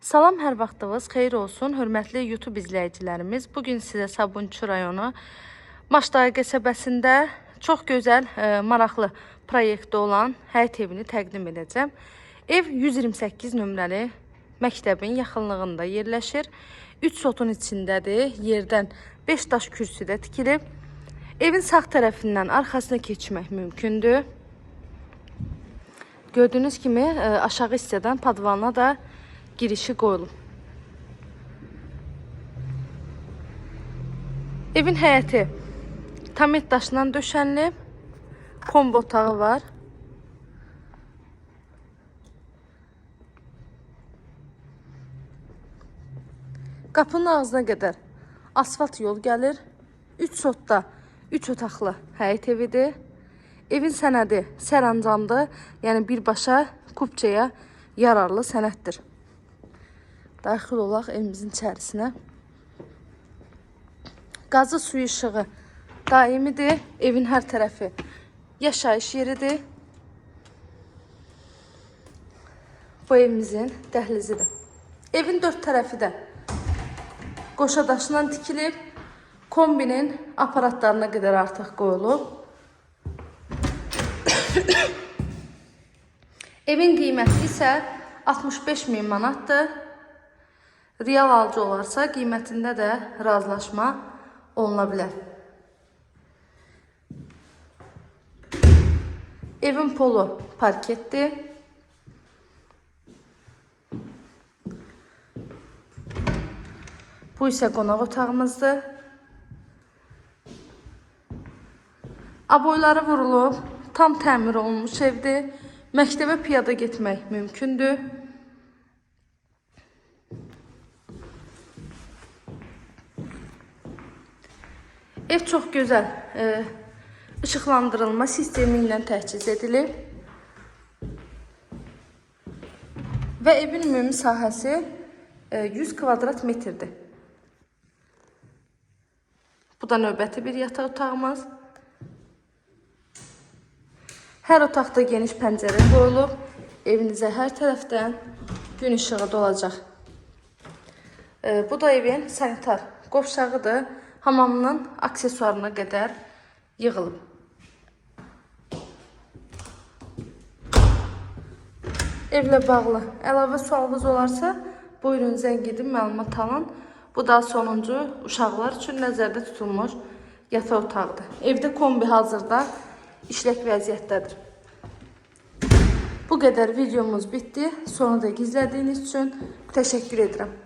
Salam, hər vaxtınız xeyir olsun, hörmətli YouTube izləyicilərimiz. Bu gün sizə Sabunçu rayonu Maşdağ qəsəbəsində çox gözəl, e, maraqlı proyekti olan həyət evini təqdim edəcəm. Ev 128 nömrəli məktəbin yaxınlığında yerləşir. 3 sotun içindədir. Yerdən 5 daş kürsüdə tikilib. Evin sağ tərəfindən arxasına keçmək mümkündür. Gördüyünüz kimi e, aşağı hissədən padvalına da girişi qoyulub. Evin həyəti tamet daşından döşənilib. Kombo otağı var. Qapının ağzına qədər asfalt yol gəlir. 3 sotda 3 otaqlı həyət evidir. Evin sənədi sərəncamdır. Yəni birbaşa kupçaya yararlı sənəddir. Daxil olaq evimizin içərisinə. Qazı suyu işığı daimidir. Evin hər tərəfi yaşayış yeridir. Bu evimizin dəhlizidir. Evin dörd tərəfi də qoşa daşından tikilib. Kombinin aparatlarına qədər artıq qoyulub. Evin qiyməti isə 65 min manatdır. Real alıcı olarsa qiymətində də razılaşma oluna bilər. Evin polu parketdir. Bu isə qonaq otağımızdır. Aboyları vurulub, tam təmir olunmuş evdir. Məktəbə piyada getmək mümkündür. Ev çox gözəl e, işıqlandırılma sistemi ilə təchiz edilib. Və evin ümumi sahəsi e, 100 kvadrat metrdir. Bu da növbəti bir yataq otağımız. Hər otaqda geniş pəncərə qoyulub. Evinizə hər tərəfdən gün işığı dolacaq. E, bu da evin sanitar qovşağıdır. Hamamının aksesuarına qədər yığılıb. Evlə bağlı əlavə sualınız olarsa, buyurun zəng edin, məlumat alın. Bu da sonuncu uşaqlar üçün nəzərdə tutulmuş yataq otağıdır. Evdə kombi hazırda işlək vəziyyətdədir. Bu qədər videomuz bitdi. Sonu da izlədiyiniz üçün təşəkkür edirəm.